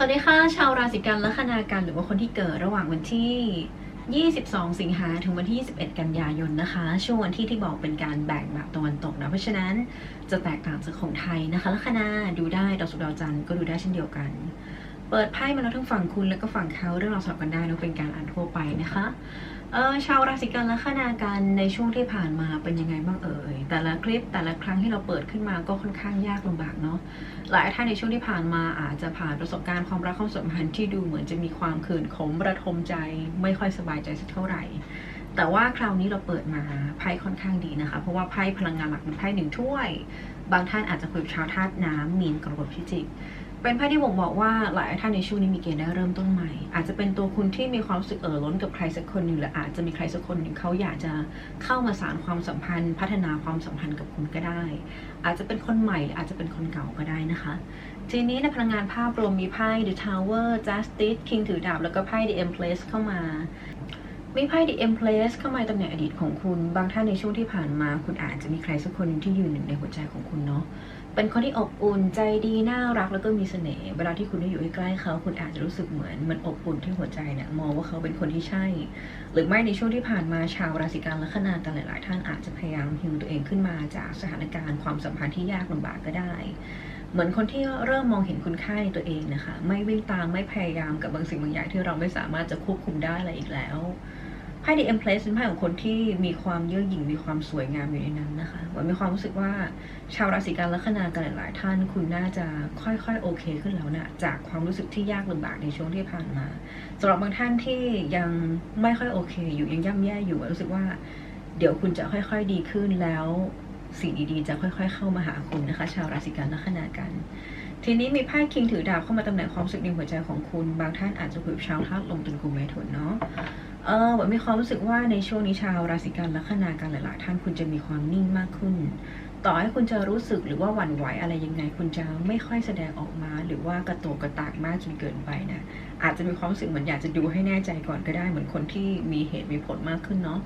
สวัสดีค่ะ ชาวราศีกันและคณากันหรือว่าคนที่เกิดระหว่างวันที่ 22 สิงหาถึงวันที่ 21 กันยายนนะคะ ช่วงวันที่ที่บอกเป็นการแบ่งแบบตะวันตกนะ เพราะฉะนั้นจะแตกต่างจากของไทยนะคะลัคณาดูได้ดาวศุกร์ดาวจันทร์ก็ดูได้เช่นเดียวกัน เปิดไพ่มาแล้วทั้งฝั่งคุณแล้วก็ฝั่งเขาเรื่องเราวสลับกันได้นะเป็นการอ่านทั่วไปนะคะ เออชาวราศีกันและคณากันในช่วงที่ผ่านมาเป็นยังไงบ้างเอ่ยแต่ละคลิปแต่ละครั้งที่เราเปิดขึ้นมาก็ค่อนข้างยากลำบากเนาะหลายท่านในช่วงที่ผ่านมาอาจจะผ่านประสบการณ์ความรักความสัมพันธ์ที่ดูเหมือนจะมีความขืนขมระทมใจ ไม่ค่อยสบายใจสักเท่าไหร่ แต่ว่าคราวนี้เราเปิดมาไพ่ค่อนข้างดีนะคะ เพราะว่าไพ่พลังงานหลักเป็นไพ่หนึ่งถ้วย บางท่านอาจจะคุยกับชาวธาตุน้ำมีนกรกฎพิจิก เป็นไพ่ที่บ่งบอกว่าหลายท่านในช่วงนี้มีเกณฑ์ได้เริ่มต้นใหม่ อาจจะเป็นตัวคุณที่มีความรู้สึกเอ่อล้นกับใครสักคนหนึ่งหรืออาจจะมีใครสักคนหนึ่งเขาอยากจะเข้ามาสานความสัมพันธ์ พัฒนาความสัมพันธ์กับคุณก็ได้ อาจจะเป็นคนใหม่หรืออาจจะเป็นคนเก่าก็ได้นะคะ ทีนี้ในพลังงานภาพรวมมีไพ่ The Tower Justice King ถือดาบแล้วก็ไพ่ The Empress เข้ามามีไพ่ The Empress เข้ามาตำแหน่งอดีตของคุณ บางท่านในช่วงที่ผ่านมา คุณอาจจะมีใครสักคนที่ยืนหนึ่งในหัวใจของคุณเนาะ เป็นคนที่อบอุ่นใจดีน่ารักแล้วก็มีเสน่ห์เวลาที่คุณได้อยู่ใกล้เขาคุณอาจจะรู้สึกเหมือนมันอบอุ่นที่หัวใจเนี่ยมองว่าเขาเป็นคนที่ใช่ หรือไม่ในช่วงที่ผ่านมาชาวราศีกันและคณากันหลาย ๆ ท่านอาจจะพยายามฮิวตัวเองขึ้นมาจากสถานการณ์ความสัมพันธ์ที่ยากลำบากก็ได้ เหมือนคนที่เริ่มมองเห็นคุณค่าในตัวเองนะคะ ไม่วิ่งตามไม่พยายามกับบางสิ่งบางอย่างที่เราไม่สามารถจะควบคุมได้อะไรอีกแล้ว ไพ่ The Empress เป็นไพ่ของคนที่มีความเย่อหยิ่งมีความสวยงามอยู่ในนั้นนะคะหมือนมีความรู้สึกว่าชาวราศีกันละคณากันหลายๆ ท่านคุณน่าจะค่อยๆ โอเคขึ้นแล้วนะจากความรู้สึกที่ยากลำบากในช่วงที่ผ่านมาสำหรับบางท่านที่ยังไม่ค่อยโอเค อยู่ยังย่ำแย่อยู่รู้สึกว่า เดี๋ยวคุณจะค่อยๆดีขึ้นแล้วสิ่งดีๆ จะค่อย ๆ เข้ามาหาคุณนะคะ ชาวราศีกันละคณากันทีนี้มีไพ่คิงถือดาบเข้ามาตำแหน่งความรู้สึกในหัวใจของคุณ บางท่านอาจจะคุยกับชาวธาตุลมตุลกุมเมถุนเนาะ เออแบบมีความรู้สึกว่าในช่วงนี้ชาวราศีกันและคณากันหลาย ๆ ท่านคุณจะมีความนิ่งมากขึ้น ต่อให้คุณจะรู้สึกหรือว่าหวั่นไหวอะไรยังไง คุณจะไม่ค่อยแสดงออกมา หรือว่ากระโตกกระตากมากจนเกินไปนะอาจจะมีความรู้สึกเหมือนอยากจะดูให้แน่ใจก่อนก็ได้เหมือนคนที่มีเหตุมีผลมากขึ้นเนาะ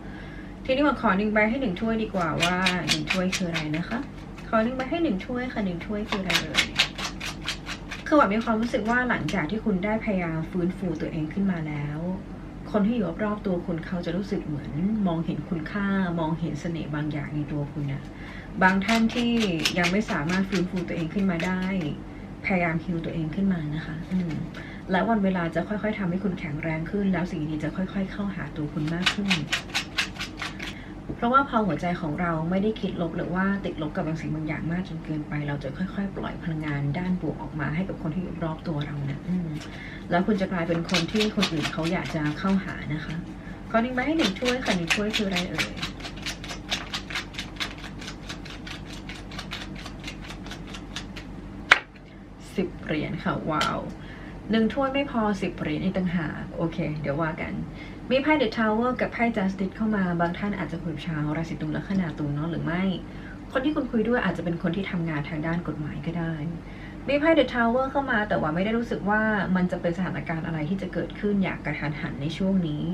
ทีนี้มาขอหนึ่งใบให้หนึ่งถ้วยดีกว่าว่าหนึ่งถ้วยคืออะไรนะคะ ขอหนึ่งใบให้หนึ่งถ้วยค่ะหนึ่งถ้วยคืออะไรเอ่ยคือแบบมีความรู้สึกว่าหลังจากที่คุณได้พยายามฟื้นฟูตัวเองขึ้นมาแล้ว คนที่อยู่รอบตัวคุณเขาจะรู้สึกเหมือนมองเห็นคุณค่ามองเห็นเสน่ห์บางอย่างในตัวคุณนะบางท่านที่ยังไม่สามารถฟื้นฟูตัวเองขึ้นมาได้ พยายามฮิวตัวเองขึ้นมานะคะ อืมและวันเวลาจะค่อย ๆทำให้คุณแข็งแรงขึ้น แล้วสิ่งดีๆจะค่อย ๆ เข้าหาตัวคุณมากขึ้น เพราะว่าพอหัวใจของเราไม่ได้คิดลบหรือว่าติดลบกับบางสิ่งบางอย่างมากจนเกินไป เราจะค่อย ๆ ปล่อยพลังงานด้านบวกออกมาให้กับคนที่อยู่รอบตัวเรานะแล้วคุณจะกลายเป็นคนที่คนอื่นเขาอยากจะเข้าหานะคะขอหนึ่งใบให้หนึ่งช่วยค่ะหนึ่งช่วยคืออะไรเอ่ยสิบเหรียญค่ะ ว้าวหนึ่งถ้วยไม่พอสิบเหรียญอีกต่างหากโอเค เดี๋ยวว่ากัน มีไพ่ The Tower กับไพ่ Justice เข้ามาบางท่านอาจจะคุยชาวราศีตุลและขนาตุลเนาะหรือไม่ คนที่คุณคุยด้วยอาจจะเป็นคนที่ทำงานทางด้านกฎหมายก็ได้มีไพ่ The Tower เข้ามา แต่ว่าไม่ได้รู้สึกว่ามันจะเป็นสถานการณ์อะไรที่จะเกิดขึ้นอย่างกระทันหันในช่วงนี้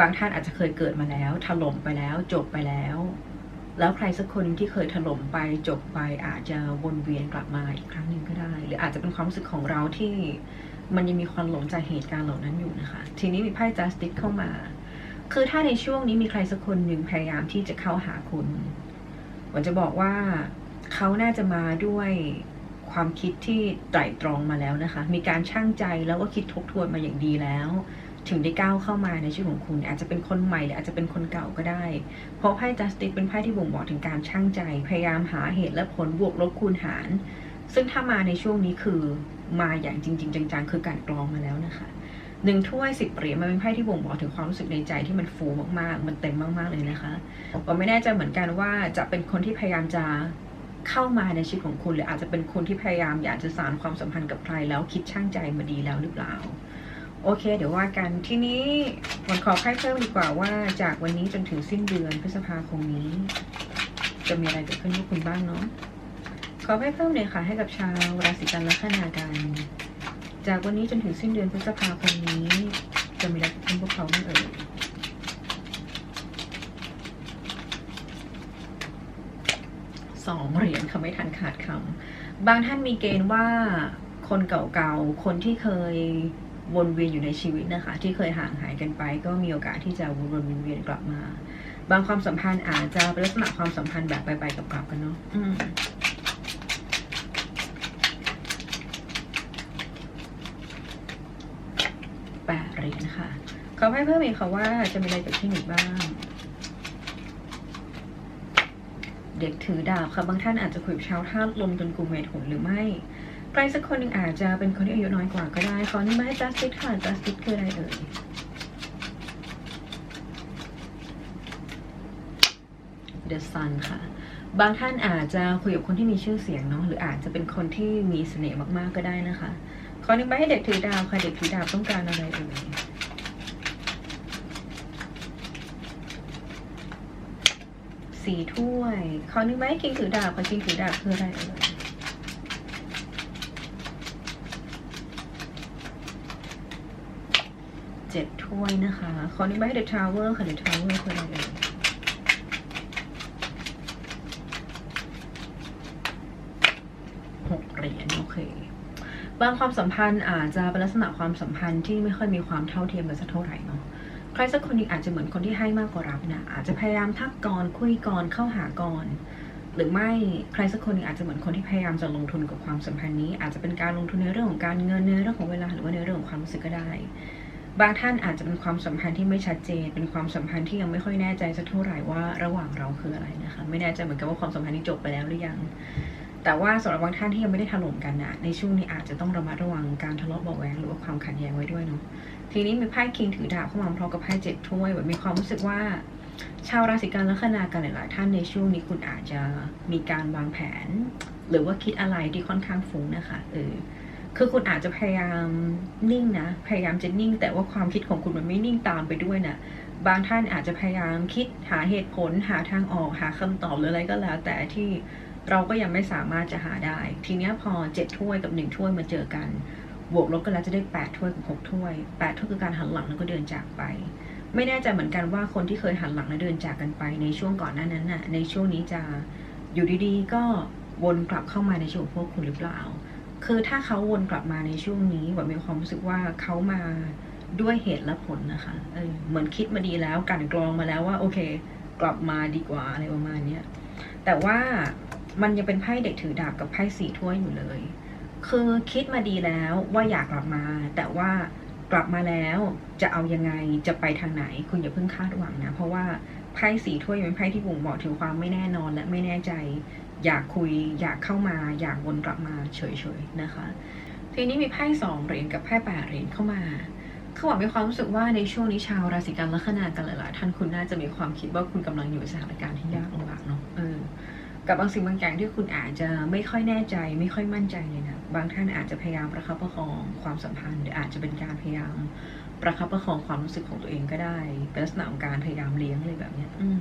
บางท่านอาจจะเคยเกิดมาแล้ว ถล่มไปแล้ว จบไปแล้ว แล้วใครสักคนที่เคยถล่มไปจบไปอาจจะวนเวียนกลับมาอีกครั้งหนึ่งก็ได้ หรืออาจจะเป็นความรู้สึกของเราที่ มันยังมีความหลงจากเหตุการณ์เหล่านั้นอยู่นะคะ ทีนี้มีไพ่ Justice เข้ามา คือถ้าในช่วงนี้มีใครสักคนหนึ่งพยายามที่จะเข้าหาคุณผมจะบอกว่าเขาน่าจะมาด้วยความคิดที่ไตร่ตรองมาแล้วนะคะ มีการช่างใจแล้วก็คิดทบทวนมาอย่างดีแล้ว ถึงได้ก้าวเข้ามาในชีวิตของคุณ อาจจะเป็นคนใหม่หรืออาจจะเป็นคนเก่าก็ได้ เพราะไพ่ Justice เป็นไพ่ที่บ่งบอกถึงการช่างใจ พยายามหาเหตุและผลบวกลบคูณหาร ซึ่งถ้ามาในช่วงนี้คือ มาอย่างจริง ๆ จังๆ คือการกรองมาแล้วนะคะหนึ่งถ้วยสิบเหรียญมันเป็นไพ่ที่บ่งบอกถึงความรู้สึกในใจที่มันฟูมากๆ มันเต็มมากๆเลยนะคะผมไม่แน่ใจเหมือนกันว่าจะเป็นคนที่พยายามจะเข้ามาในชีวิตของคุณ หรืออาจจะเป็นคนที่พยายามอยากจะสานความสัมพันธ์กับใครแล้วคิดช่างใจมาดีแล้วหรือเปล่า โอเค เดี๋ยวว่ากันที่นี้วันขอไพ่เพิ่มดีกว่าว่าจากวันนี้จนถึงสิ้นเดือนพฤษภาคมนี้ จะมีอะไรเกิดขึ้นกับคุณบ้างเนาะ ขอไพ่เพิ่มเลยค่ะให้กับชาวราศีกันและคณากัน จากวันนี้จนถึงสิ้นเดือนพฤษภาคมนี้ จะมีอะไรเกิดพวกเขาบ้างเอ่ยสองเหรียญค่ะไม่ทันขาดคำบางท่านมีเกณฑ์ว่าคนเก่าๆ คนที่เคยวนเวียนอยู่ในชีวิตนะคะ ที่เคยห่างหายกันไป ก็มีโอกาสที่จะวนเวียนกลับมา บางความสัมพันธ์อาจจะเป็นลักษณะความสัมพันธ์แบบไปๆกับกลับๆกันเนาะ อืมแปดเหรียญค่ะเขาให้เพิ่มอีกค่ะว่าจะมีอะไรเกิดขึ้นอีกบ้าง เด็กถือดาบค่ะบางท่านอาจจะคุยกับชาวธาตุลมจนกลุ่มเมถุนหรือไม่ ใครสักคนหนึ่งอาจจะเป็นคนที่อายุน้อยกว่าก็ได้ขอนี่มาให้ justice ค่ะ justice คืออะไรเอ่ย The Sun ค่ะ บางท่านอาจจะคุยกับคนที่มีชื่อเสียงเนาะหรืออาจจะเป็นคนที่มีเสน่ห์มากๆก็ได้นะคะ ขอนึงไปให้เด็กถือดาวค่ะเด็กถือดาวต้องการอะไรเอ่ยสี่ถ้วยขอนึงไปให้คิงถือดาวค่ะคิงถือดาวคืออะไรเอ่ยเจ็ดถ้วยนะคะขอนึงไปให้ The Tower ค่ะ The Tower คืออะไรเอ่ย หกเหรียญโอเค บางความสัมพันธ์อาจจะเป็นลักษณะความสัมพันธ์ที่ไม่ค่อยมีความเท่าเทียมกันสักเท่าไหร่เนาะใครสักคนหนึงอาจจะเหมือนคนที่ให้มากกว่ารับนะอาจจะพยายามทักก่อนคุยก่อนเข้าหาก่อนหรือไม่ใครสักคนหนึงอาจจะเหมือนคนที่พยายามจะลงทุนกับความสัมพันธ์นี้ อาจจะเป็นการลงทุนในเรื่องของการเงินในเรื่องของเวลาหรือว่าในเรื่องของความรู้สึกก็ได้ บางท่านอาจจะเป็นความสัมพันธ์ที่ไม่ชัดเจน เป็นความสัมพันธ์ที่ยังไม่ค่อยแน่ใจสักเท่าไหร่ว่าระหว่างเราคืออะไรนะคะ ไม่แน่ใจเหมือนกันว่าความสัมพันธ์นี้จบไปแล้วหรือยัง แต่ว่าสำหรับบางท่านที่ยังไม่ได้ถล่มกันนะ ในช่วงนี้อาจจะต้องระมัดระวังการทะเลาะเบาะแวงหรือว่าความขัดแย้งไว้ด้วยเนาะ ทีนี้มีไพ่คิงถือดาบเข้ามาพร้อมกับไพ่เจ็ดถ้วยแบบมีความรู้สึกว่า ชาวราศีกันลัคนากันหลายๆท่านในช่วงนี้คุณอาจจะมีการวางแผน หรือว่าคิดอะไรที่ค่อนข้างฟุ้งนะคะเออคือคุณอาจจะพยายามนิ่งนะ พยายามจะนิ่ง แต่ว่าความคิดของคุณมันไม่นิ่งตามไปด้วยนะบางท่านอาจจะพยายามคิดหาเหตุผลหาทางออกหาคำตอบหรืออะไรก็แล้ว แต่ที่ เราก็ยังไม่สามารถจะหาได้ ทีเนี้ยพอเจ็ดถ้วยกับหนึ่งถ้วยมาเจอกัน บวกลบกันแล้วจะได้แปดถ้วยกับหกถ้วยแปดถ้วยคือการหันหลังแล้วก็เดินจากไป ไม่แน่ใจเหมือนกันว่าคนที่เคยหันหลังแล้วเดินจากกันไป ในช่วงก่อนหน้านั้นน่ะ ในช่วงนี้จะอยู่ดีๆ ก็วนกลับเข้ามาในชีวิตพวกคุณหรือเปล่า คือถ้าเขาวนกลับมาในช่วงนี้แบบมีความรู้สึกว่าเขามาด้วยเหตุและผลนะคะ เออ เหมือนคิดมาดีแล้วกันกรองมาแล้วว่าโอเค กลับมาดีกว่าอะไรประมาณเนี้ยแต่ว่า มันยังเป็นไพ่เด็กถือดาบกับไพ่สี่ถ้วยอยู่เลย คือคิดมาดีแล้วว่าอยากกลับมา แต่ว่ากลับมาแล้วจะเอายังไงจะไปทางไหน คุณอย่าเพิ่งคาดหวังนะ เพราะว่าไพ่สี่ถ้วยเป็นไพ่ที่บ่งบอกถึงความไม่แน่นอนและไม่แน่ใจ อยากคุย อยากเข้ามา อยากวนกลับมาเฉยๆนะคะ ทีนี้มีไพ่สองเหรียญกับไพ่แปดเหรียญเข้ามาเขาบอกมีความรู้สึกว่าในช่วงนี้ชาวราศีกันลัคนากันหลายๆท่านคุณน่าจะมีความคิดว่าคุณกำลังอยู่ในสถานการณ์ที่ยากลำบาก กับบางสิ่งบางอย่างที่คุณอาจจะไม่ค่อยแน่ใจ ไม่ค่อยมั่นใจเลยนะบางท่านอาจจะพยายามประคับประคองความสัมพันธ์หรืออาจจะเป็นการพยายามประคับประคองความรู้สึกของตัวเองก็ได้เป็นลักษณะของการพยายามเลี้ยงอะไรแบบเนี้ยอืม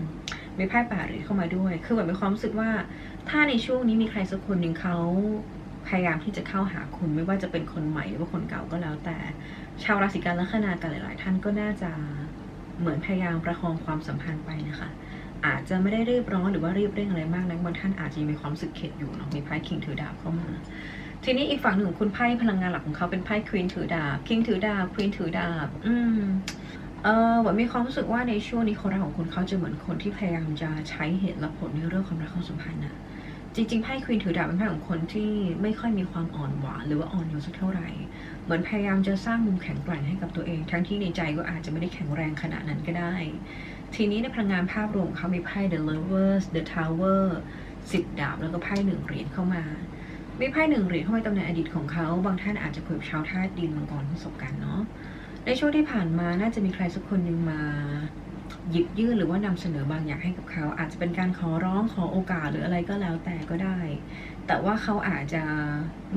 มีไพ่ปดเหรียญเข้ามาด้วย คือแบบมีความรู้สึกว่า ถ้าในช่วงนี้มีใครสักคนหนึ่งเขาพยายามที่จะเข้าหาคุณไม่ว่าจะเป็นคนใหม่หรือว่าคนเก่าก็แล้ว แต่ชาวราศีกันลัคนากันหลาย ๆ ท่านก็น่าจะเหมือนพยายามประคองความสัมพันธ์ไปนะคะ อาจจะไม่ได้รีบร้อนหรือว่ารีบเร่งอะไรมากนะบางท่านอาจจะยังมีความสึกเข็ดอยู่เนาะมีไพ่คิงถือดาบเข้ามา ทีนี้อีกฝั่งหนึ่งคุณไพ่พลังงานหลักของเขาเป็นไพ่ควีนถือดาบคิงถือดาบควีนถือดาบ อืมเออแบบมีความรู้สึกว่าในช่วงนี้คนรักของคุณเขาจะเหมือนคนที่พยายามจะใช้เหตุและผลในเรื่องความรักความสัมพันธ์นะจริงๆไพ่ควีนถือดาบเป็นไพ่ของคนที่ไม่ค่อยมีความอ่อนหวานหรือว่าอ่อนโยนสักเท่าไหร่ มือนพยายามจะสร้างมุมแข็งแกร่งให้กับตัวเอง ทั้งที่ในใจก็อาจจะไม่ได้แข็งแรงขนาดนั้นก็ได้ ทีนี้ในพลังงานภาพรวมเขามีไพ่ The Lovers The Tower สิบดาบแล้วก็ไพ่หนึ่งเหรียญเข้ามามีไพ่หนึ่งเหรียญเข้ามาตำแหน่งอดีตของเขา บางท่านอาจจะคุยกับชาวธาตุดินมังกรประสบการณ์เนาะในช่วงที่ผ่านมาน่าจะมีใครสักคนหนึ่งมาหยิบยื่นหรือว่านำเสนอบางอย่างให้กับเขา อาจจะเป็นการขอร้องขอโอกาสหรืออะไรก็แล้วแต่ก็ได้ แต่ว่าเขาอาจจะ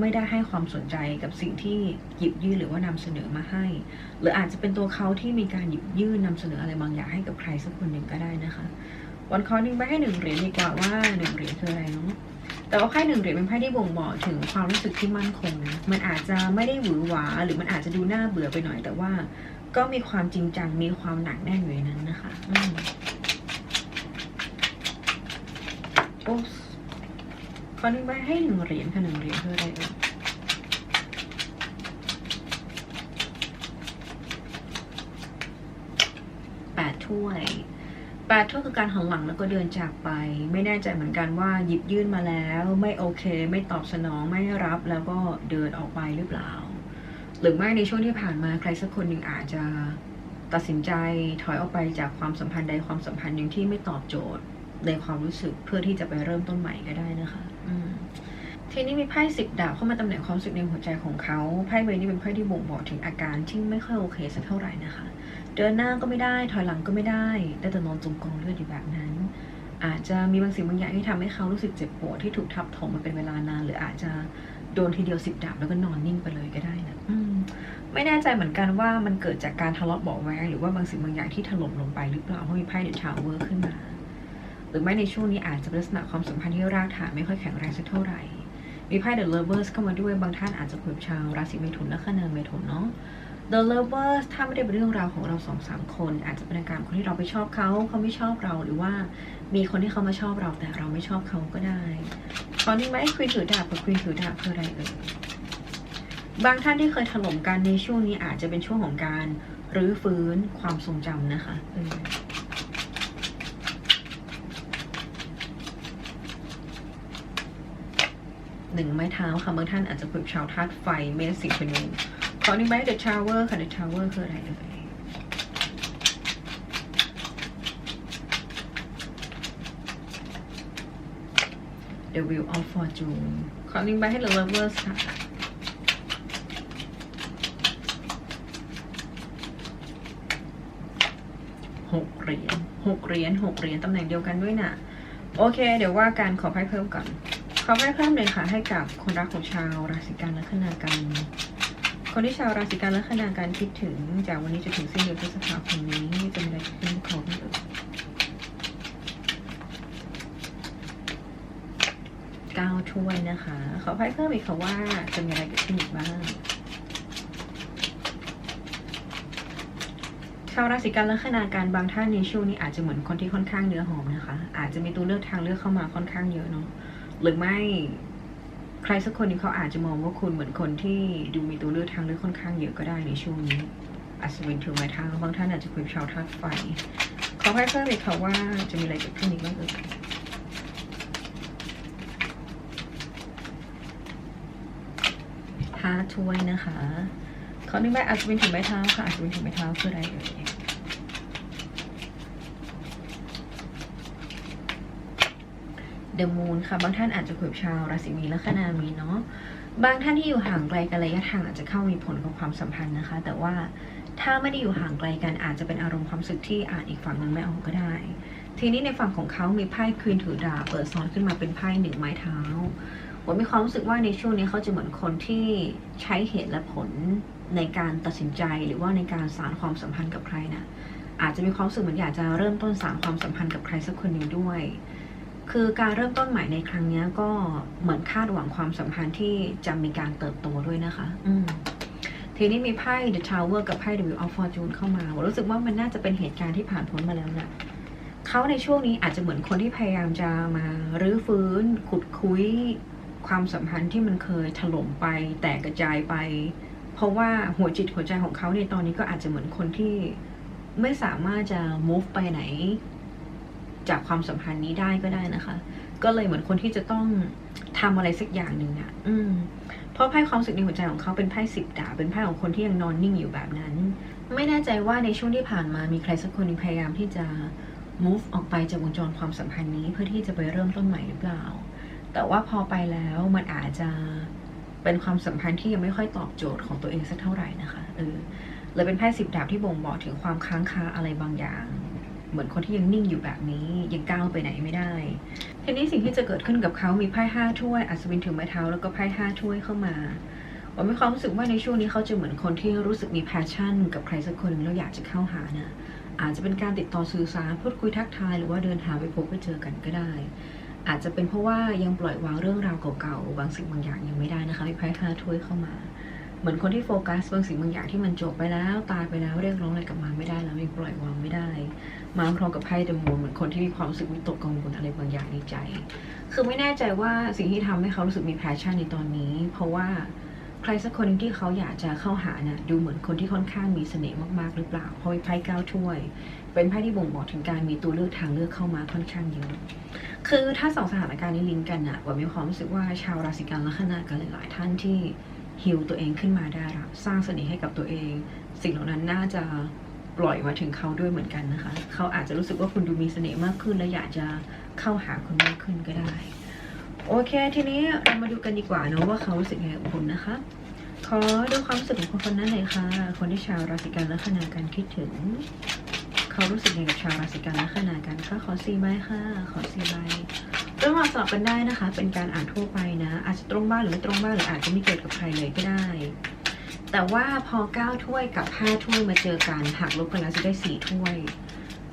ไม่ได้ให้ความสนใจกับสิ่งที่หยิบยื่นหรือว่านำเสนอมาให้ หรืออาจจะเป็นตัวเขาที่มีการหยิบยื่นนำเสนออะไรบางอย่างให้กับใครสักคนหนึ่งก็ได้นะคะวันคอนิ่งไปให้หนึ่งเหรียญดีกว่าว่าหนึ่งเหรียญคืออะไรเนาะแต่ว่าไพ่หนึ่งเหรียญเป็นไพ่ที่บ่งบอกถึงความรู้สึกที่มั่นคงนะมันอาจจะไม่ได้หวือหวาหรือมันอาจจะดูน่าเบื่อไปหน่อย แต่ว่าก็มีความจริงจังมีความหนักแน่นอยู่ในนั้นนะคะอโอ้ เขาเรียกว่าให้หนึ่งเหรียญค่ะหนึ่งเหรียญเพื่อะไรเอ่ยแปดถ้วยแปดถ้วยคือการหังหลังแล้วก็เดินจากไป ไม่แน่ใจเหมือนกันว่าหยิบยื่นมาแล้ว ไม่โอเค ไม่ตอบสนองไม่รับแล้วก็เดินออกไปหรือเปล่า หรือไม่ในช่วงที่ผ่านมาใครสักคนหนึ่งอาจจะตัดสินใจถอยออกไปจากความสัมพันธ์ใดความสัมพันธ์หนึ่งที่ไม่ตอบโจทย์ ในความรู้สึกเพื่อที่จะไปเริ่มต้นใหม่ก็ได้นะคะ อืมทีนี้มีไพ่สิบดาบเข้ามาตำแหน่งความรู้สึกในหัวใจของเขาไพ่ใบนี้เป็นไพ่ที่บ่งบอกถึงอาการที่ไม่ค่อยโอเคสักเท่าไหร่นะคะ เดินหน้าก็ไม่ได้ถอยหลังก็ไม่ได้ได้แต่นอนจมกองเลือดอยู่แบบนั้น อาจจะมีบางสิ่งบางอย่างที่ทำให้เขารู้สึกเจ็บปวดที่ถูกทับถมมาเป็นเวลานาน หรืออาจจะโดนทีเดียวสิบดาบแล้วก็นอนนิ่งไปเลยก็ได้นะไม่แน่ใจเหมือนกันว่ามันเกิดจากการทะเลาะเบาะแวงหรือว่าบางสิ่งบางอย่างที่ถล่มลงไปหรือเปล่าเพราะมีไพ่เดอะทาวเวอร์ขึ้นมา รือไม่ในช่วงนี้อาจจะเป็นลักษณะความสัมพันธ์ที่รากฐานไม่ค่อยแข็งแรงสักเท่าไหร่ มีไพ่ The Lovers เข้ามาด้วยบางท่านอาจจะคุยกับชาวราศีเมถุนและคเนาเมถุนเนาะ The Lovers ถ้าไม่ได้เป็นเรื่องราวของเราสองสามคน อาจจะเป็นอาการคนที่เราไปชอบเขาเขาไม่ชอบเราหรือว่ามีคนที่เขามาชอบเราแต่เราไม่ชอบเขาก็ได้ ตอนนี้ไหมควีนถือดาบกับควีนถือดาบคืออะไรเอ่ยบางท่านที่เคยถล่มกันในช่วงนี้อาจจะเป็นช่วงของการรื้อฟื้นความทรงจำนะคะเออ หนึ่งไม้เท้าค่ะบางท่านอาจจะคุยกับชาวธาตุไฟเมษสิงห์พนุขอนี้ไม้ The Tower ค่ะ The Tower คืออะไรเอ่ย The Wheel of Fortune ขอนี้ไม้ให้ The Lovers ค่ะหกเหรียญหกเหรียญหกเหรียญตำแหน่งเดียวกันด้วยน่ะ โอเค เดี๋ยวว่าการขอไพ่เพิ่มก่อน ขอไพ่เพิ่มเลยค่ะให้กับคนรักของชาวราศีกันและคนากันคนที่ชาวราศีกันและคนากันคิดถึง จากวันนี้จนถึงสิ้นเดือนพฤษภาคมนี้จะมีอะไรเกิดขึ้นเขาบ้างเอ่ยเก้าถ้วยนะคะ ขอไพ่เพิ่มอีกค่ะว่าจะมีอะไรเกิดขึ้นอีกบ้างชาวราศีกันและคนาการบางท่านในช่วงนี้อาจจะเหมือนคนที่ค่อนข้างเนื้อหอมนะคะ อาจจะมีตัวเลือกทางเลือกเข้ามาค่อนข้างเยอะเนาะ หรือไม่ใครสักคนหนึงเขาอาจจะมองว่าคุณเหมือนคนที่ดูมีตัวเลือกทางเลือกค่อนข้างเยอะก็ได้ในช่วงนี้อัศวินถือไม้เท้าบางท่านอาจจะคุยชาวธาตุไฟเขอให้เพิ่มเลยค่ะว่าจะมีอะไรเกิดขึ้นอีกบ้างเอ่ยห้าถ้วยนะคะเขานึกว่าอัศวินถือไม้เท้าค่ะอัศวินถือไม้เท้าคืออะไรเอ่ย เดอะมูนค่ะ บางท่านอาจจะคุยกับชาวราศีมีนและคนามีเนาะบางท่านที่อยู่ห่างไกลกันระยะทางอาจจะเข้ามีผลกับความสัมพันธ์นะคะ แต่ว่าถ้าไม่ได้อยู่ห่างไกลกันอาจจะเป็นอารมณ์ความรู้สึกที่อาจอีกฝั่งหนึ่งไม่ออกก็ได้ ทีนี้ในฝั่งของเขามีไพ่คืนถือดาบเปิดซ้อนขึ้นมาเป็นไพ่หนึ่งไม้เท้าผมมีความรู้สึกว่าในช่วงนี้เขาจะเหมือนคนที่ใช้เหตุและผลในการตัดสินใจหรือว่าในการสานความสัมพันธ์กับใครนะอาจจะมีความรู้สึกเหมือนอยากจะเริ่มต้นสานความสัมพันธ์กับใครสักคนหนึ่งด้วย คือการเริ่มต้นใหม่ในครั้งนี้ก็เหมือนคาดหวังความสัมพันธ์ที่จะมีการเติบโตด้วยนะคะ อืมทีนี้มีไพ่ The Tower กับไพ่ The Wheel of Fortune เข้ามาผมรู้สึกว่ามันน่าจะเป็นเหตุการณ์ที่ผ่านพ้นมาแล้วนะเขาในช่วงนี้อาจจะเหมือนคนที่พยายามจะมารื้อฟื้น ขุดคุย ความสัมพันธ์ที่มันเคยถล่มไป แตกกระจายไป เพราะว่าหัวจิตหัวใจของเขาในตอนนี้ก็อาจจะเหมือนคนที่ไม่สามารถจะ move ไปไหน จากความสัมพันธ์นี้ได้ก็ได้นะคะ ก็เลยเหมือนคนที่จะต้องทำอะไรสักอย่างหนึ่งอะอืม เพราะไพ่ความรู้สึกในหัวใจของเขาเป็นไพ่สิบดาบเป็นไพ่ของคนที่ยังนอนนิ่งอยู่แบบนั้น ไม่แน่ใจว่าในช่วงที่ผ่านมามีใครสักคนพยายามที่จะ move ออกไปจากวงจรความสัมพันธ์นี้เพื่อที่จะไปเริ่มต้นใหม่หรือเปล่า แต่ว่าพอไปแล้วมันอาจจะเป็นความสัมพันธ์ที่ยังไม่ค่อยตอบโจทย์ของตัวเองสักเท่าไหร่นะคะ เออเลยเป็นไพ่สิบดาบที่บ่งบอกถึงความค้างคาอะไรบางอย่าง เหมือนคนที่ยังนิ่งอยู่แบบนี้ยังก้าวไปไหนไม่ได้ทีนี้สิ่งที่จะเกิดขึ้นกับเขามีไพ่ห้าถ้วยอัศวินถือไม้เท้าแล้วก็ไพ่ห้าถ้วยเข้ามาผมมีความรู้สึกว่าในช่วงนี้เขาจะเหมือนคนที่รู้สึกมีแพชชั่น กับใครสักคนแล้วอยากจะเข้าหานะอาจจะเป็นการติดต่อสื่อสารพูดคุยทักทายหรือว่าเดินหางไปพบไปเจอกันก็ได้ อาจจะเป็นเพราะว่ายังปล่อยวางเรื่องราวเก่าๆบางสิ่งบางอย่างยังไม่ได้นะคะมีไพ่ห้าถ้วยเข้ามา เหมือนคนที่โฟกัสบางสิ่งบางอย่างที่มันจบไปแล้ว ตายไปแล้วเรียกร้องอะไรกลับมาไม่ได้แล้วยังปล่อยวางไม่ได้ มาพร้อมกับไพ่เดมูนเหมือนคนที่มีความรู้สึกวิตกกังวลอะไรบางอย่างในใจ คือไม่แน่ใจว่าสิ่งที่ทำให้เขารู้สึกมีแพชชั่นในตอนนี้ เพราะว่าใครสักคนที่เขาอยากจะเข้าหาเนี่ยดูเหมือนคนที่ค่อนข้างมีเสน่ห์มากๆหรือเปล่าเพราะไพ่เก้าถ้วย เป็นไพ่ที่บ่งบอกถึงการมีตัวเลือกทางเลือกเข้ามาค่อนข้างเยอะคือถ้าสองสถานการณ์นี้ลิงก์กันอะว่ามีความรู้สึกว่าชาวราศีกันลัคนากันหลายๆท่านที่ ฮิวตัวเองขึ้นมาได้สร้างเสน่ห์ให้กับตัวเอง สิ่งเหล่านั้นน่าจะปล่อยมาถึงเขาด้วยเหมือนกันนะคะ เขาอาจจะรู้สึกว่าคุณดูมีเสน่ห์มากขึ้น และอยากจะเข้าหาคุณมากขึ้นก็ได้ โอเค ทีนี้เรามาดูกันดีกว่าเนอะว่าเขารู้สึกไงกับคุณนะคะ ขอดูความรู้สึกของคนคนนั้นเลยค่ะ คนที่ชาวราศีกันแลัคนาการคิดถึง เขารู้สึกไงกับชาวราศีกันแลัคนากันคะขอสี่ใบค่ะ ขอสี่ใบ เรื่องราวสลับกันได้นะคะ เป็นการอ่านทั่วไปนะ อาจจะตรงบ้างหรือไม่ตรงบ้างหรืออาจจะไม่เกิดกับใครเลยก็ได้ แต่ว่าพอเก้าถ้วยกับห้าถ้วยมาเจอกันหักลบกันแล้วจะได้สี่ถ้วย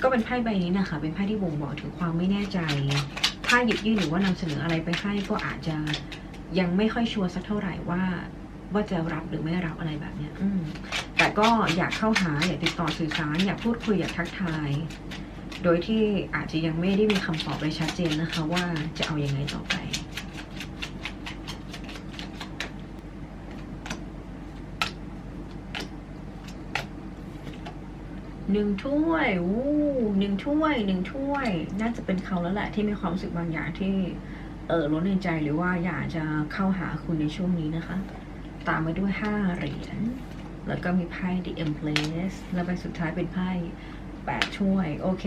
ก็เป็นไพ่ใบนี้นะคะ เป็นไพ่ที่บ่งบอกถึงความไม่แน่ใจ ถ้าหยิบยื่นหรือว่านำเสนออะไรไปให้ก็อาจจะยังไม่ค่อยชัวร์สักเท่าไหร่ว่าว่าจะรับหรือไม่รับอะไรแบบเนี้ย อืแต่ก็อยากเข้าหาอยากติดต่อสื่อสารอยากพูดคุยอยากทักทาย โดยที่อาจจะยังไม่ได้มีคำตอบเลยชัดเจนนะคะว่าจะเอาอยัางไงต่อไป หนึ่งถ้วยวู้หนึ่งถ้วยหนึ่งถ้วย น่าจะเป็นเขาแล้วแหละที่มีความรู้สึกบางอย่างที่เออล้นในใจหรือว่าอยากจะเข้าหาคุณในช่วงนี้นะคะ ตามมาด้วยห้าเหรียญ แล้วก็มีไพ่ The Empress แล้วใบสุดท้ายเป็นไพ่ แปดช่วย โอเค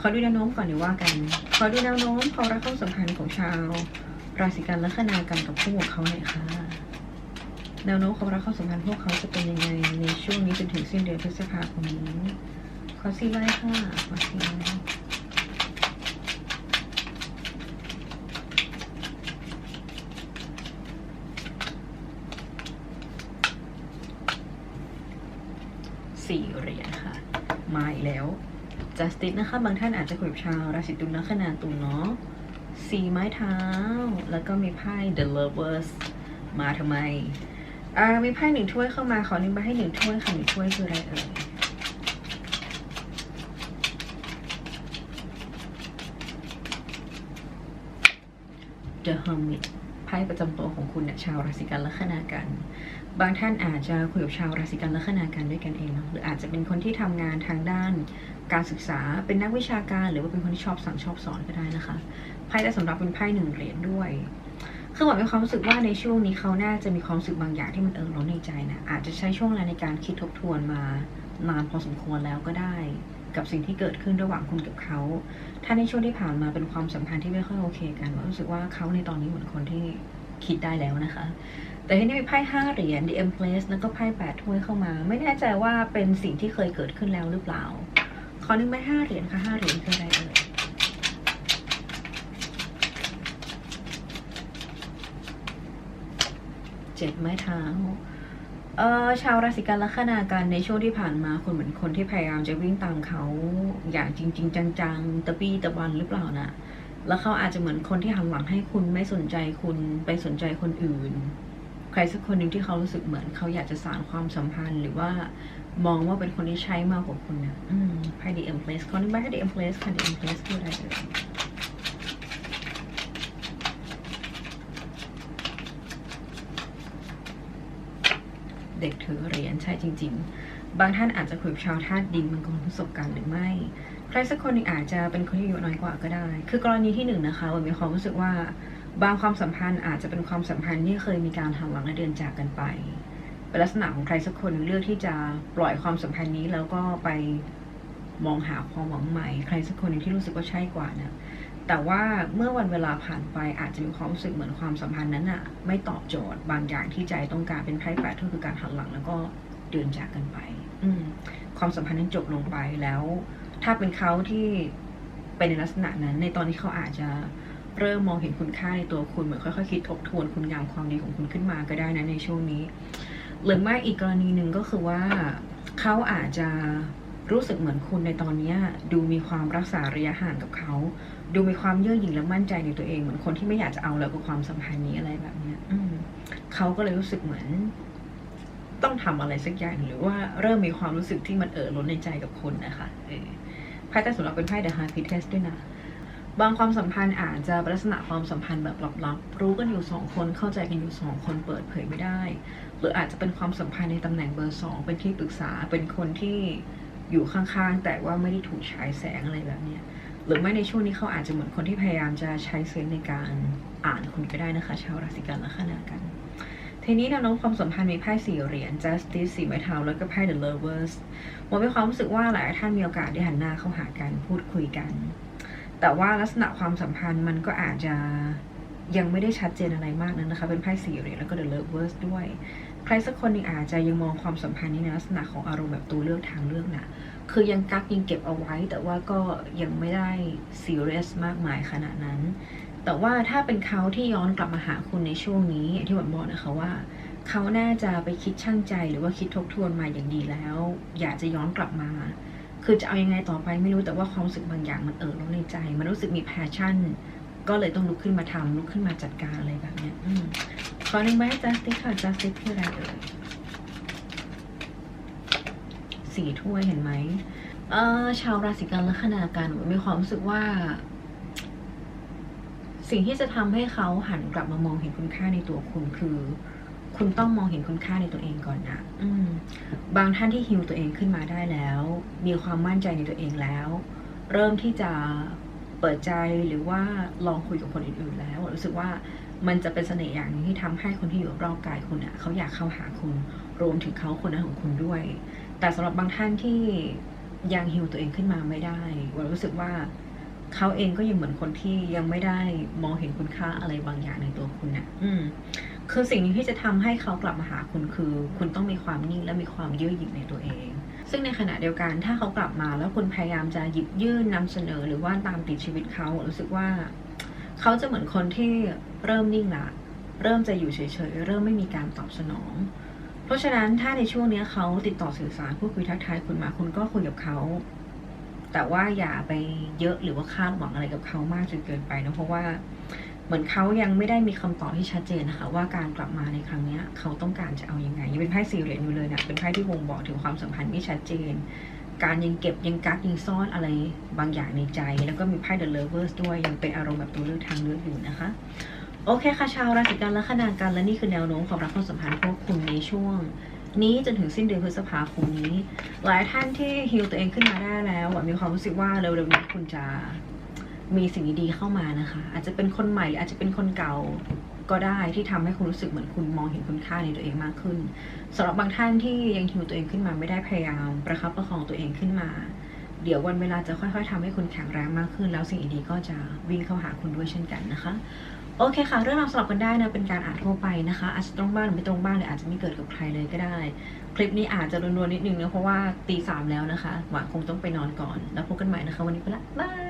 ขอดูแนวโน้มก่อนดีว่ากัน ขอดูแนวโน้มความรักความสัมพันธ์ของชาว ราศีกันและคนากันกับคู่ของเขาหน่อยค่ะ แนวโน้มความรักความสัมพันธ์พวกเขาจะเป็นยังไงในช่วงนี้จนถึงสิ้นเดือนพฤษภาคมนี้ ขอซีไว้ค่ะขอซีไว้สี่เหรียญค่ะ มาอีก แล้วจัสติสนะคะ บางท่านอาจจะคุยกับชาวราศีตุลลัคนาตุลเนาะสีไม้เท้า แล้วก็มีไพ่ The Lovers มาทำไม อ่า มีไพ่หนึ่งถ้วยเข้ามาขอหนึ่งใบให้หนึ่งถ้วยค่ะหนึ่งถ้วยคืออะไรเอ่ย The Hermit ไพ่ประจำตัวของคุณเนี่ยชาวราศีกันลัคนากัน บางท่านอาจจะคุยกับชาวราศีกันลัคนากันด้วยกันเองเนาะหรืออาจจะเป็นคนที่ทำงานทางด้านการศึกษาเป็นนักวิชาการ หรือว่าเป็นคนที่ชอบสั่งชอบสอนก็ได้นะคะไพ่ได้สำหรับเป็นไพ่หนึ่งเหรียญด้วยคือหวังมีความรู้สึกว่าในช่วงนี้เขาน่าจะมีความรู้สึกบางอย่างที่มันเออร้อนในใจนะอาจจะใช้ช่วงเวลาในการคิดทบทวนมานานพอสมควรแล้วก็ได้ กับสิ่งที่เกิดขึ้นระหว่างคุณกับเขา ถ้าในช่วงที่ผ่านมาเป็นความสัมพันธ์ที่ไม่ค่อยโอเค กันหวังรู้สึกว่าเขาในตอนนี้เหมือนคนที่คิดได้แล้วนะคะ แต่ที่นี่มีไพ่ห้าเหรียญ The Empress แล้วก็ไพ่แปดถ้วยเข้ามา ไม่แน่ใจว่าเป็นสิ่งที่เคยเกิดขึ้นแล้วหรือเปล่า ขอนึ่งใบห้าเหรียญค่ะห้าเหรียญคืออะไรเอ่ยเจ็ดไม้เท้าเอ่อชาวราศีกันลัคนากันในช่วงที่ผ่านมาคุณเหมือนคนที่พยายามจะวิ่งตามเขาอย่างจริง ๆ จังๆตะปี้ตะบันหรือเปล่านะแล้วเขาอาจจะเหมือนคนที่หันหลังให้คุณไม่สนใจคุณไปสนใจคนอื่น รสักคนหนึ่งที่เขารู้สึกเหมือนเขาอยากจะสานความสัมพันธ์ หรือว่ามองว่าเป็นคนที่ใช้มากกว่าคุณนะไพ่ The Empress ขอนึกไพ่ The Empress ค่ะ The Empress คืออะไรเอ่ยเด็กถือเหรียญใช่จริง ๆ บางท่านอาจจะคุยกับชาวธาตุดินเป็นคนประสบการณ์หรือไม่ ใครสักคนหนึ่งอาจจะเป็นคนที่อายุน้อยกว่าก็ได้ คือกรณีที่หนึ่งนะคะมันมีความรู้สึกว่า บางความสัมพันธ์อาจจะเป็นความสัมพันธ์ที่เคยมีการหันหลังและเดินจากกันไป เป็นลักษณะของใครสักคนเลือกที่จะปล่อยความสัมพันธ์นี้แล้วก็ไปมองหาความหวังใหม่ ใครสักคนหนึ่งที่รู้สึกว่าใช่กว่านะแต่ว่าเมื่อวันเวลาผ่านไปอาจจะมีความรู้สึกเหมือนความสัมพันธ์นั้นอะไม่ตอบโจทย์บางอย่างที่ใจต้องการเป็นไพ่แปดก็คือการหันหลังแล้วก็เดินจากกันไป อืความสัมพันธ์นั้นจบลงไปแล้ว ถ้าเป็นเขาที่เป็นในลักษณะนั้น ในตอนที่เขาอาจจะ เริ่มมองเห็นคุณค่าในตัวคุณเหมือนค่อยๆคิดทบทวนคุณงามความดีของคุณขึ้นมาก็ได้นะในช่วงนี้ หรือไม่อีกกรณีหนึ่งก็คือว่าเขาอาจจะรู้สึกเหมือนคุณในตอนนี้ดูมีความรักษาระยะห่างกับเขา ดูมีความเย่อหยิ่งและมั่นใจในตัวเอง เหมือนคนที่ไม่อยากจะเอาแล้วกับความสัมพันธ์นี้อะไรแบบเนี้ยอืเขาก็เลยรู้สึกเหมือน ต้องทำอะไรสักอย่างหรือว่าเริ่มมีความรู้สึกที่มันเอ่อล้นในใจกับคุณนะคะไพ่แต่สำหรับเป็นไพ่ The High p i t e s ด้วยนะ บางความสัมพันธ์อาจจะลักษณะความสัมพันธ์แบบลับๆรู้กันอยู่สองคนเข้าใจกันอยู่สองคนเปิดเผยไม่ได้ หรืออาจจะเป็นความสัมพันธ์ในตำแหน่งเบอร์สองเป็นที่ปรึกษาเป็นคนที่อยู่ข้างๆ แต่ว่าไม่ได้ถูกฉายแสงอะไรแบบนี้หรือไม่ในช่วงนี้เขาอาจจะเหมือนคนที่พยายามจะใช้เซนในการอ่านคุณก็ได้นะคะ ชาวราศีกันและขนากันทีนี้แนวโน้มความสัมพันธ์มีไพ่สี่เหรียญ justice สี่ไม้เท้าแล้วก็ไพ่ the lovers ผมมีความรู้สึกว่าหลายท่านมีโอกาสได้หันหน้าเข้าหากันพูดคุยกัน ว่าลักษณะความสัมพันธ์มันก็อาจจะยังไม่ได้ชัดเจนอะไรมากนักนะคะ เป็นไพ่สี่เหรียญแล้วก็ the lovers ด้วย ใครสักคนนึงอาจจะยังมองความสัมพันธ์นี้ในลักษณะของอารมณ์แบบตัวเลือกทางเลือกนะคือยังกักยังเก็บเอาไว้ แต่ว่าก็ยังไม่ได้ serious มากมายขนาดนั้น แต่ว่าถ้าเป็นเขาที่ย้อนกลับมาหาคุณในช่วงนี้อย่างที่ผมบอกนะคะว่าเขาน่าจะไปคิดช่างใจหรือว่าคิดทบทวนมาอย่างดีแล้ว อยากจะย้อนกลับมา คือจะเอายังไงต่อไปไม่รู้แต่ว่าความรู้สึกบางอย่างมันเอ่อร้นในใจ มันรู้สึกมีแพชชั่น ก็เลยต้องลุกขึ้นมาทำลุกขึ้นมาจัดการอะไรแบบเนี้ยอขอหนึ่งใบ justice ค่ะ justice คืออะไรเอ่ยสี่ถ้วยเห็นไหมเออชาวราศีกันลัคนากันมีความรู้สึกว่า สิ่งที่จะทำให้เขาหันกลับมามองเห็นคุณค่าในตัวคุณคือ คุณต้องมองเห็นคุณค่าในตัวเองก่อนนะอืมบางท่านที่ฮิวตัวเองขึ้นมาได้แล้ว มีความมั่นใจในตัวเองแล้ว เริ่มที่จะเปิดใจหรือว่าลองคุยกับคนอื่นๆ แล้วรู้สึกว่ามันจะเป็นเสน่ห์อย่างหนึงที่ทำให้คนที่อยู่รอบกายคุณอะเขาอยากเข้าหาคุณรวมถึงเขาคนนั้นของคุณด้วย แต่สำหรับบางท่านที่ยังฮิวตัวเองขึ้นมาไม่ได้วันรู้สึกว่าเขาเองก็ยังเหมือนคนที่ยังไม่ได้มองเห็นคุณค่าอะไรบางอย่างในตัวคุณน่ะ อืม คือสิ่งหนึงที่จะทำให้เขากลับมาหาคุณคือ คุณต้องมีความนิ่งและมีความเยื่อหยิ่งในตัวเอง ซึ่งในขณะเดียวกันถ้าเขากลับมาแล้วคุณพยายามจะหยิบยื่นนำเสนอ หรือว่าตามติดชีวิตเขารู้สึกว่า เขาจะเหมือนคนที่เริ่มนิ่งละเริ่มจะอยู่เฉยๆเริ่มไม่มีการตอบสนอง เพราะฉะนั้นถ้าในช่วงเนี้ยเขาติดต่อสื่อสารพูดคุยทักทายคุณมาคุณก็คุยกับเขาแต่ว่าอย่าไปเยอะหรือว่าคาดหวังอะไรกับเขามากจนเกินไปนะเพราะว่า เหมือนเขายังไม่ได้มีคำตอบที่ชัดเจนนะคะ ว่าการกลับมาในครั้งนี้เขาต้องการจะเอายังไงยังเป็นไพ่สี่เหรียญอยู่เลยนะเป็นไพ่ที่บ่งบอกถึงความสัมพันธ์ไม่ชัดเจน การยังเก็บยังกักยังซ่อนอะไรบางอย่างในใจ แล้วก็มีไพ่ The Lovers ด้วยยังเป็นอารมณ์แบบตัวเลือกทางเลือกอยู่นะคะ โอเคค่ะชาวราศีกันและขนากันและนี่คือแนวโน้มความรักความสัมพันธ์พวกคุณในช่วงนี้จนถึงสิ้นเดือนพฤษภาคมนี้ หลายท่านที่ฮิลตัวเองขึ้นมาได้แล้วมีความรู้สึกว่าเร็วๆนี้คุณจะ มีสิ่งดีๆเข้ามานะคะ อาจจะเป็นคนใหม่หรืออาจจะเป็นคนเก่าก็ได้ที่ทำให้คุณรู้สึกเหมือนคุณมองเห็นคุณค่าในตัวเองมากขึ้นสำหรับบางท่านที่ยังฮิวตัวเองขึ้นมาไม่ได้พยายามประคับประคองตัวเองขึ้นมา เดี๋ยววันเวลาจะค่อยๆทำให้คุณแข็งแรงมากขึ้น แล้วสิ่งดีๆก็จะวิ่งเข้าหาคุณด้วยเช่นกันนะคะโอเคค่ะ เรื่องราวสลับกันได้นะเป็นการอ่านทั่วไปนะคะ อาจจะตรงบ้านหรือไม่ตรงบ้านหรืออาจจะไม่เกิดกับใครเลยก็ได้ คลิปนี้อาจจะรวนๆนิดนึงนะเพราะว่าตีสามแล้วนะคะหวังคงต้องไปนอนก่อน แล้วพบกันใหม่นะคะ วันนี้ไปละบาย